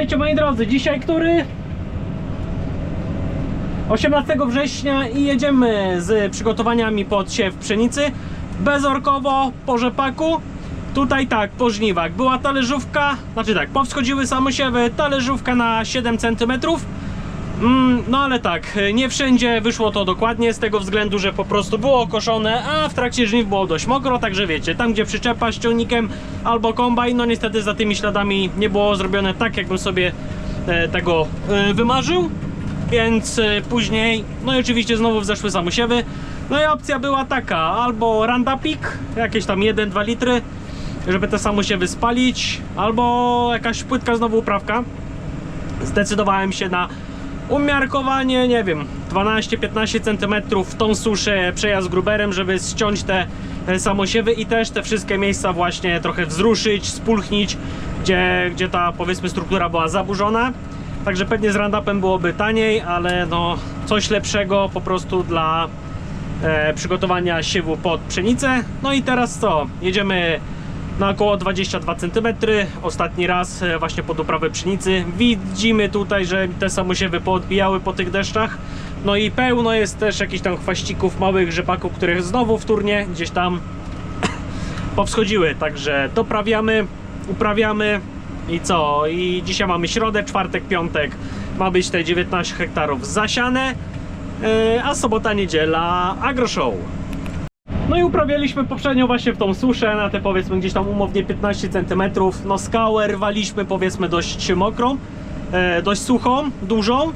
Słuchajcie moi drodzy, dzisiaj który? 18 września i jedziemy z przygotowaniami pod siew pszenicy. Bezorkowo po rzepaku. Tutaj tak, po żniwach. Była talerzówka, znaczy tak, powschodziły samosiewy, talerzówka na 7 cm mm, no ale tak, nie wszędzie wyszło to dokładnie z tego względu, że po prostu było koszone, a w trakcie żniw było dość mokro, także wiecie, tam gdzie przyczepa z ciągnikiem albo kombajn, no niestety za tymi śladami nie było zrobione tak, jakbym sobie e, tego e, wymarzył więc później, no i oczywiście znowu wzeszły samosiewy. No i opcja była taka, albo randapik, jakieś tam 1-2 litry, żeby te samosiewy spalić, albo jakaś płytka znowu uprawka. Zdecydowałem się na umiarkowanie, nie wiem, 12-15 cm w tą suszę przejazd gruberem, żeby ściąć te samosiewy i też te wszystkie miejsca właśnie trochę wzruszyć, spulchnić, gdzie, gdzie ta powiedzmy struktura była zaburzona. Także pewnie z randapem byłoby taniej, ale no coś lepszego po prostu dla e, przygotowania siewu pod pszenicę. No i teraz co? Jedziemy na około 22 cm. Ostatni raz e, właśnie pod uprawę pszenicy. Widzimy tutaj, że te samosiewy poodbijały po tych deszczach. No i pełno jest też jakichś tam chwaścików, małych rzepaków, których znowu wtórnie gdzieś tam powschodziły. Także doprawiamy, uprawiamy i co? I dzisiaj mamy środę, czwartek, piątek. Ma być te 19 hektarów zasiane, yy, a sobota, niedziela agroshow. No i uprawialiśmy poprzednio właśnie w tą suszę, na te powiedzmy gdzieś tam umownie 15 cm. No skałę rwaliśmy powiedzmy dość mokrą, e, dość suchą, dużą.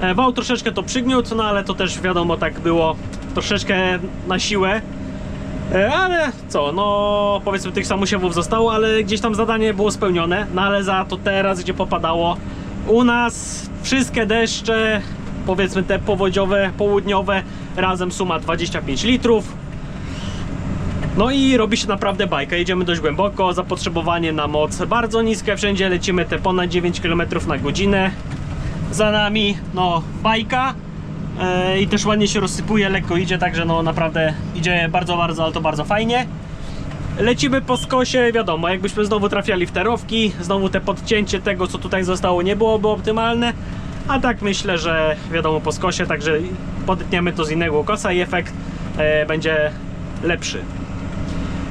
E, wał troszeczkę to przygniótł, no ale to też wiadomo tak było troszeczkę na siłę. E, Ale co, no powiedzmy tych samosiewów zostało, ale gdzieś tam zadanie było spełnione, no ale za to teraz, gdzie popadało u nas wszystkie deszcze, powiedzmy te powodziowe, południowe, razem suma 25 litrów. No i robi się naprawdę bajka, jedziemy dość głęboko, zapotrzebowanie na moc bardzo niskie, wszędzie lecimy te ponad 9 km na godzinę. Za nami, no bajka, E, i też ładnie się rozsypuje, lekko idzie, także no naprawdę idzie bardzo, bardzo, ale to bardzo fajnie. Lecimy po skosie, wiadomo, jakbyśmy znowu trafiali w terowki, znowu te podcięcie tego, co tutaj zostało, nie byłoby optymalne. A tak myślę, że wiadomo, po skosie, także podetniemy to z innego kosa i efekt e, będzie lepszy.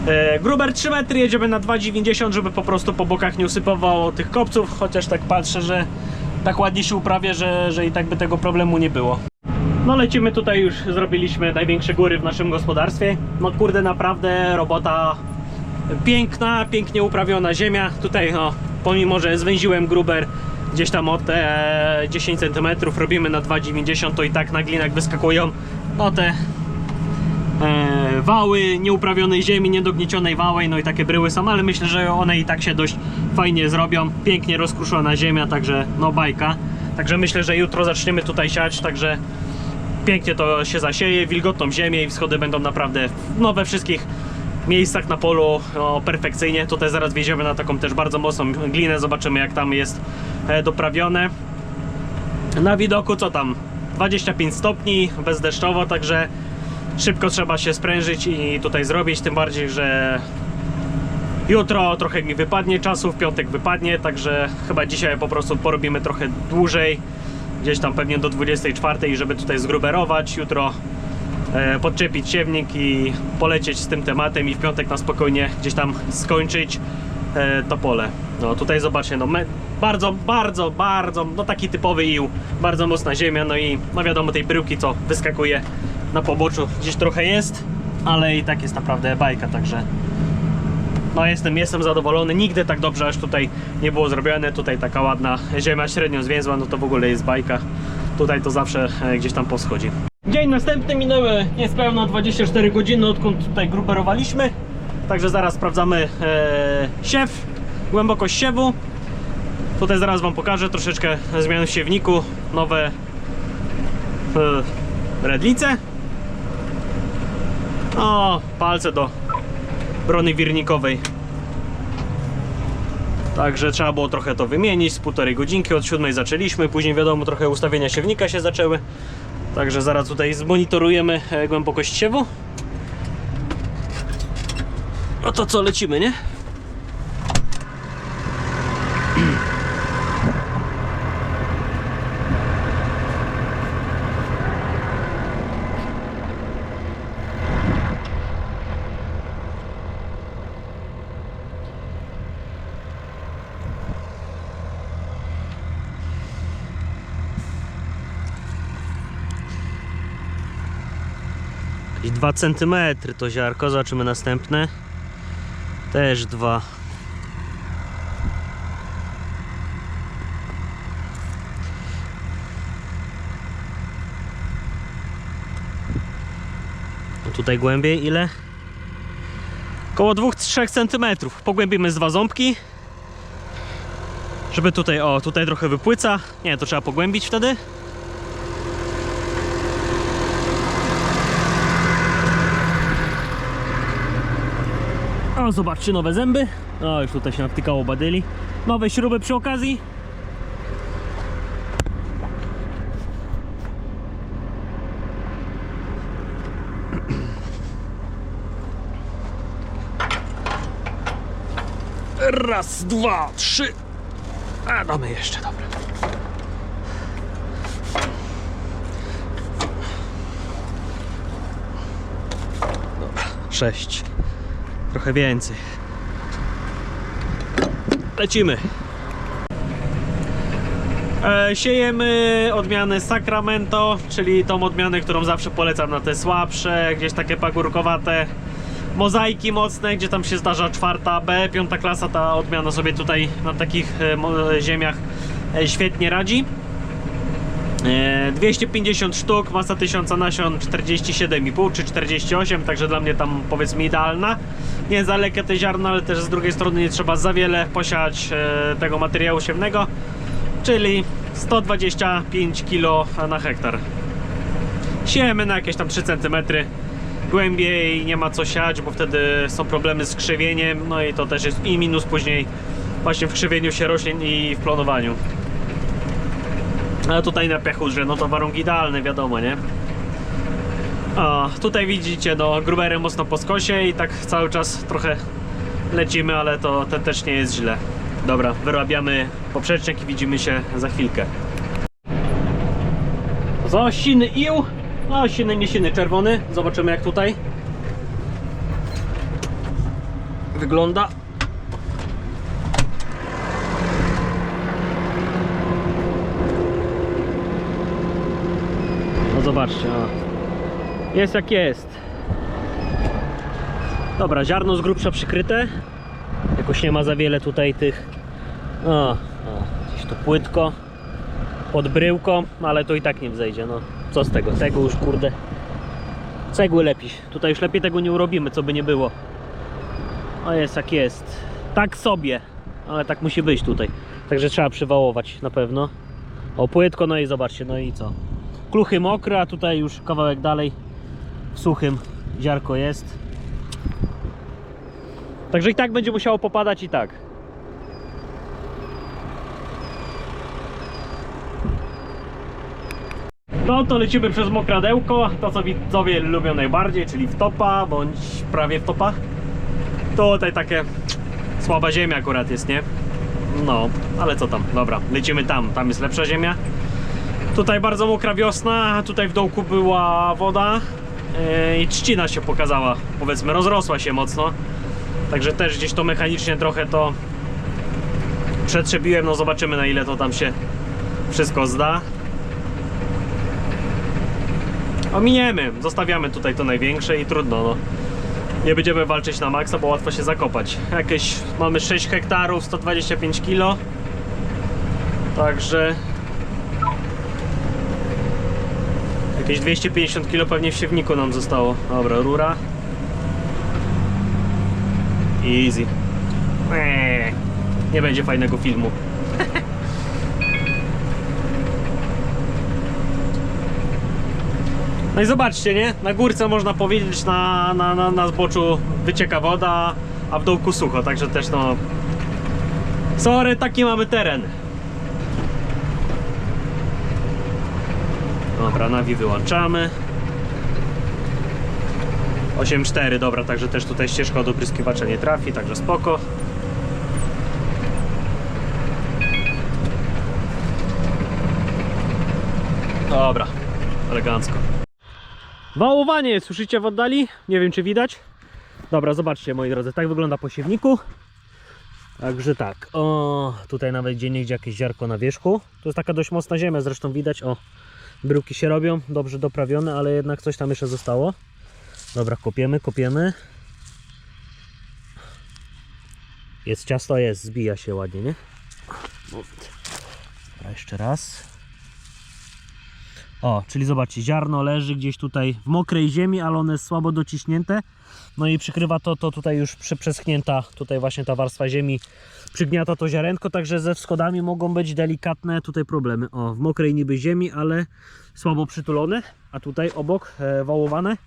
E, Gruber 3 metry, jedziemy na 2,90, żeby po prostu po bokach nie usypowało tych kopców, chociaż tak patrzę, że tak ładnie się uprawia, że, że i tak by tego problemu nie było. No lecimy tutaj już, zrobiliśmy największe góry w naszym gospodarstwie. No kurde, naprawdę robota piękna, pięknie uprawiona ziemia. Tutaj no, pomimo, że zwęziłem gruber gdzieś tam o te 10 cm, robimy na 2,90 to i tak na glinach wyskakują no te e, wały nieuprawionej ziemi, niedogniecionej wałej, no i takie bryły są, ale myślę, że one i tak się dość fajnie zrobią. Pięknie rozkruszona ziemia, także no bajka. Także myślę, że jutro zaczniemy tutaj siać, także pięknie to się zasieje, wilgotną ziemię i wschody będą naprawdę no, we wszystkich miejscach na polu no, perfekcyjnie. Tutaj zaraz wjedziemy na taką też bardzo mocną glinę, zobaczymy jak tam jest e, doprawione. Na widoku co tam? 25 stopni, bezdeszczowo, także szybko trzeba się sprężyć i tutaj zrobić, tym bardziej, że jutro trochę mi wypadnie czasu, w piątek wypadnie, także chyba dzisiaj po prostu porobimy trochę dłużej, gdzieś tam pewnie do 24, żeby tutaj zgruberować, jutro e, podczepić siewnik i polecieć z tym tematem i w piątek na spokojnie gdzieś tam skończyć e, to pole. No tutaj zobaczcie, no bardzo, bardzo, bardzo, no taki typowy ił, bardzo mocna ziemia, no i no wiadomo tej bryłki co wyskakuje na poboczu gdzieś trochę jest, ale i tak jest naprawdę bajka, także no jestem, jestem zadowolony, nigdy tak dobrze aż tutaj nie było zrobione, tutaj taka ładna ziemia średnio zwięzła, no to w ogóle jest bajka, tutaj to zawsze e, gdzieś tam poschodzi. Dzień następny minęły niespełna 24 godziny odkąd tutaj gruperowaliśmy, także zaraz sprawdzamy e, siew, głębokość siewu, tutaj zaraz wam pokażę troszeczkę zmian w siewniku, nowe e, redlice, o palce do brony wirnikowej. Także trzeba było trochę to wymienić, z półtorej godzinki, od siódmej zaczęliśmy, później wiadomo trochę ustawienia siewnika się zaczęły. Także zaraz tutaj zmonitorujemy e, głębokość siewu. No to co, lecimy, nie? Jakieś 2 cm to ziarko, zobaczymy następne. Też dwa. A Tutaj głębiej ile? Koło 2-3 cm. Pogłębimy z dwa ząbki. Żeby tutaj, o, tutaj trochę wypłyca. Nie, to trzeba pogłębić wtedy. Zobaczcie, nowe zęby. O, już tutaj się nawtykało badyli. Nowe śruby przy okazji. Raz, dwa, trzy. A, damy jeszcze, dobra. Dobra, sześć. Trochę więcej. Lecimy. E, siejemy odmianę Sacramento, czyli tą odmianę, którą zawsze polecam na te słabsze, gdzieś takie pagórkowate mozaiki mocne, gdzie tam się zdarza czwarta B, piąta klasa, ta odmiana sobie tutaj na takich e, ziemiach e, świetnie radzi. E, 250 sztuk, masa 1000 nasion 47,5 czy 48, także dla mnie tam powiedzmy idealna. Nie za lekkie te ziarna, ale też z drugiej strony nie trzeba za wiele posiać e, tego materiału siewnego, czyli 125 kg na hektar. Siejemy na jakieś tam 3 cm. Głębiej nie ma co siać, bo wtedy są problemy z krzywieniem, no i to też jest i minus później właśnie w krzywieniu się roślin i w plonowaniu. Ale tutaj na piechurze, no to warunki idealne, wiadomo, nie? O, tutaj widzicie, no grubery mocno po skosie i tak cały czas trochę lecimy, ale to, to też nie jest źle. Dobra, wyrabiamy poprzecznik i widzimy się za chwilkę. Za siny ił, no siny nie siny, czerwony. Zobaczymy jak tutaj wygląda. No zobaczcie. Jest jak jest. Dobra, ziarno z grubsza przykryte. Jakoś nie ma za wiele tutaj tych. O, o gdzieś to płytko. Pod bryłką, ale to i tak nie wzejdzie. No co z tego? Tego już kurde. Cegły lepiej. Tutaj już lepiej tego nie urobimy, co by nie było. O jest jak jest. Tak sobie. Ale tak musi być tutaj. Także trzeba przywałować na pewno. O płytko, no i zobaczcie, no i co? Kluchy mokre, a tutaj już kawałek dalej suchym ziarko jest. Także i tak będzie musiało popadać i tak. No to lecimy przez mokradełko, to co widzowie lubią najbardziej, czyli w topa, bądź prawie w topa. Tutaj takie słaba ziemia akurat jest, nie? No, ale co tam, dobra, lecimy tam, tam jest lepsza ziemia. Tutaj bardzo mokra wiosna, tutaj w dołku była woda i trzcina się pokazała, powiedzmy, rozrosła się mocno. Także też gdzieś to mechanicznie trochę to przetrzebiłem, no zobaczymy na ile to tam się wszystko zda. Ominiemy, zostawiamy tutaj to największe i trudno, no. Nie będziemy walczyć na maksa, bo łatwo się zakopać. Jakieś mamy 6 hektarów, 125 kg. Także jakieś 250 kg pewnie w siewniku nam zostało. Dobra, rura. Easy. Eee, nie będzie fajnego filmu. No i zobaczcie, nie? Na górce można powiedzieć, na, na, na, na zboczu wycieka woda, a w dołku sucho, także też no... Sorry, taki mamy teren. Dobra, nawi wyłączamy. 8.4, dobra, także też tutaj ścieżka od opryskiwacza nie trafi, także spoko. Dobra, elegancko. Wałowanie, słyszycie w oddali? Nie wiem czy widać. Dobra, zobaczcie moi drodzy, tak wygląda po siewniku. Także tak, o, tutaj nawet gdzie niegdzie jakieś ziarko na wierzchu. To jest taka dość mocna ziemia, zresztą widać, o, bryłki się robią, dobrze doprawione, ale jednak coś tam jeszcze zostało. Dobra, kopiemy, kopiemy. Jest ciasto, jest, zbija się ładnie, nie? Dobra, jeszcze raz. O, czyli zobaczcie, ziarno leży gdzieś tutaj w mokrej ziemi, ale one jest słabo dociśnięte. No i przykrywa to, to tutaj już prze- przeschnięta, tutaj właśnie ta warstwa ziemi przygniata to ziarenko, także ze wschodami mogą być delikatne tutaj problemy. O, w mokrej niby ziemi, ale słabo przytulone, a tutaj obok e, wałowane.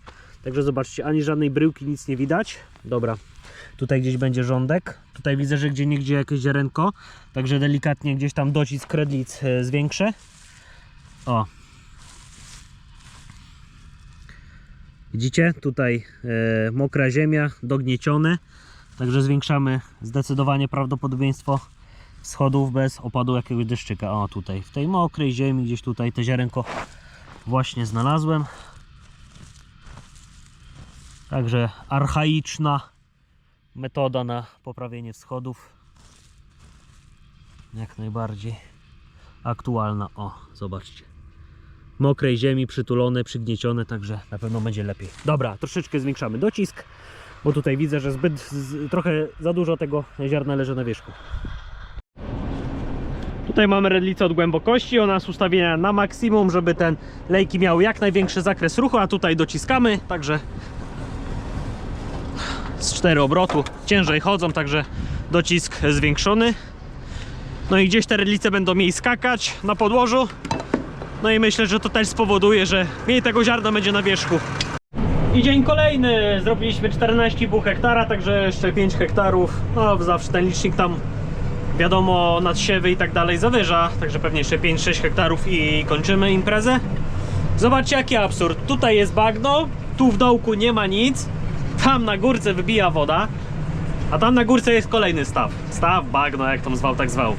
Także zobaczcie, ani żadnej bryłki, nic nie widać. Dobra, tutaj gdzieś będzie rządek. Tutaj widzę, że gdzie niegdzie jakieś ziarenko, także delikatnie gdzieś tam docisk kredlic e, zwiększę. O, Widzicie? Tutaj e, mokra ziemia, dogniecione. Także zwiększamy zdecydowanie prawdopodobieństwo schodów bez opadu jakiegoś deszczyka. O, tutaj w tej mokrej ziemi, gdzieś tutaj te ziarenko właśnie znalazłem. Także archaiczna metoda na poprawienie schodów. Jak najbardziej aktualna. O, zobaczcie mokrej ziemi, przytulone, przygniecione, także na pewno będzie lepiej. Dobra, troszeczkę zwiększamy docisk, bo tutaj widzę, że zbyt, z, trochę za dużo tego ziarna leży na wierzchu. Tutaj mamy redlicę od głębokości, ona jest ustawiona na maksimum, żeby ten lejki miał jak największy zakres ruchu, a tutaj dociskamy, także z 4 obrotu ciężej chodzą, także docisk zwiększony. No i gdzieś te redlice będą mniej skakać na podłożu, no i myślę, że to też spowoduje, że mniej tego ziarna będzie na wierzchu. I dzień kolejny. Zrobiliśmy 14,5 hektara, także jeszcze 5 hektarów. No zawsze ten licznik tam wiadomo nadsiewy i tak dalej zawyża, także pewnie jeszcze 5-6 hektarów i kończymy imprezę. Zobaczcie jaki absurd. Tutaj jest bagno, tu w dołku nie ma nic, tam na górce wybija woda, a tam na górce jest kolejny staw. Staw, bagno, jak tam zwał, tak zwał.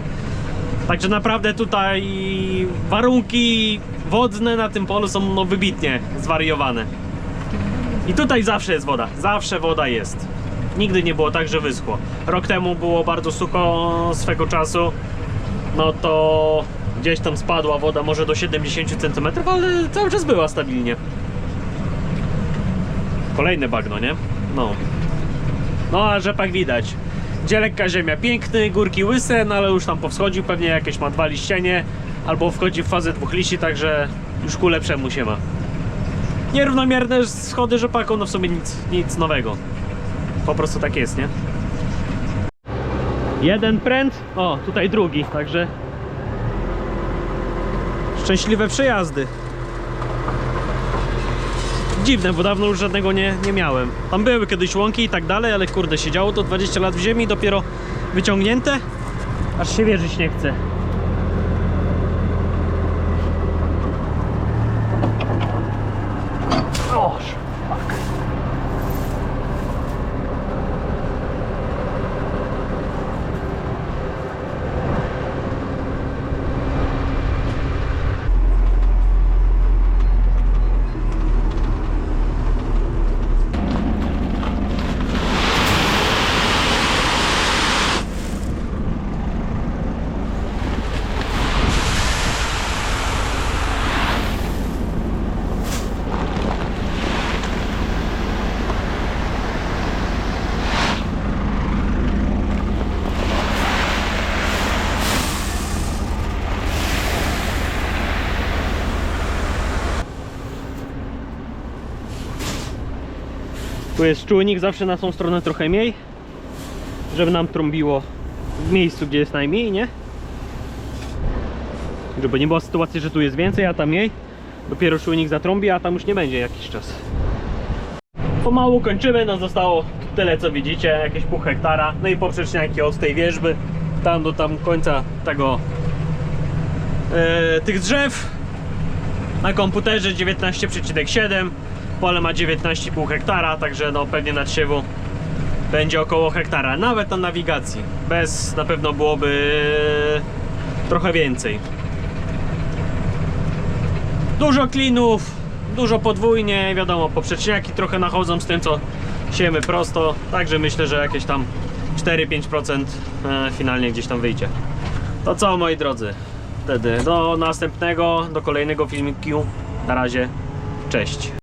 Także naprawdę tutaj warunki wodne na tym polu są no wybitnie zwariowane. I tutaj zawsze jest woda, zawsze woda jest. Nigdy nie było tak, że wyschło. Rok temu było bardzo sucho swego czasu, no to gdzieś tam spadła woda może do 70 cm, ale cały czas była stabilnie. Kolejne bagno, nie? No. No a rzepak widać. Gdzie lekka ziemia, piękny, górki łyse, no ale już tam powschodził, pewnie jakieś ma dwa liścienie, albo wchodzi w fazę dwóch liści, także już ku lepszemu się ma. Nierównomierne schody rzepaku, no w sumie nic, nic nowego. Po prostu tak jest, nie? Jeden pręt, o tutaj drugi, także szczęśliwe przejazdy. Dziwne, bo dawno już żadnego nie, nie miałem. Tam były kiedyś łąki i tak dalej, ale kurde, siedziało to 20 lat w ziemi, dopiero wyciągnięte, aż się wierzyć nie chce. Tu jest czujnik zawsze na tą stronę trochę mniej, żeby nam trąbiło w miejscu, gdzie jest najmniej, nie? Żeby nie była sytuacji, że tu jest więcej, a tam mniej. Dopiero czujnik zatrąbi, a tam już nie będzie jakiś czas. Pomału kończymy, no zostało tyle co widzicie, jakieś pół hektara. No i poprzeczniaki od tej wierzby, tam do tam końca tego e, tych drzew. Na komputerze 19,7 Pole ma 19,5 hektara, także no pewnie nadsiewu będzie około hektara. Nawet na nawigacji. Bez na pewno byłoby trochę więcej. Dużo klinów, dużo podwójnie, wiadomo, poprzeczniaki trochę nachodzą z tym, co siemy prosto, także myślę, że jakieś tam 4-5% e, finalnie gdzieś tam wyjdzie. To co, moi drodzy, wtedy do następnego, do kolejnego filmiku. Na razie, cześć.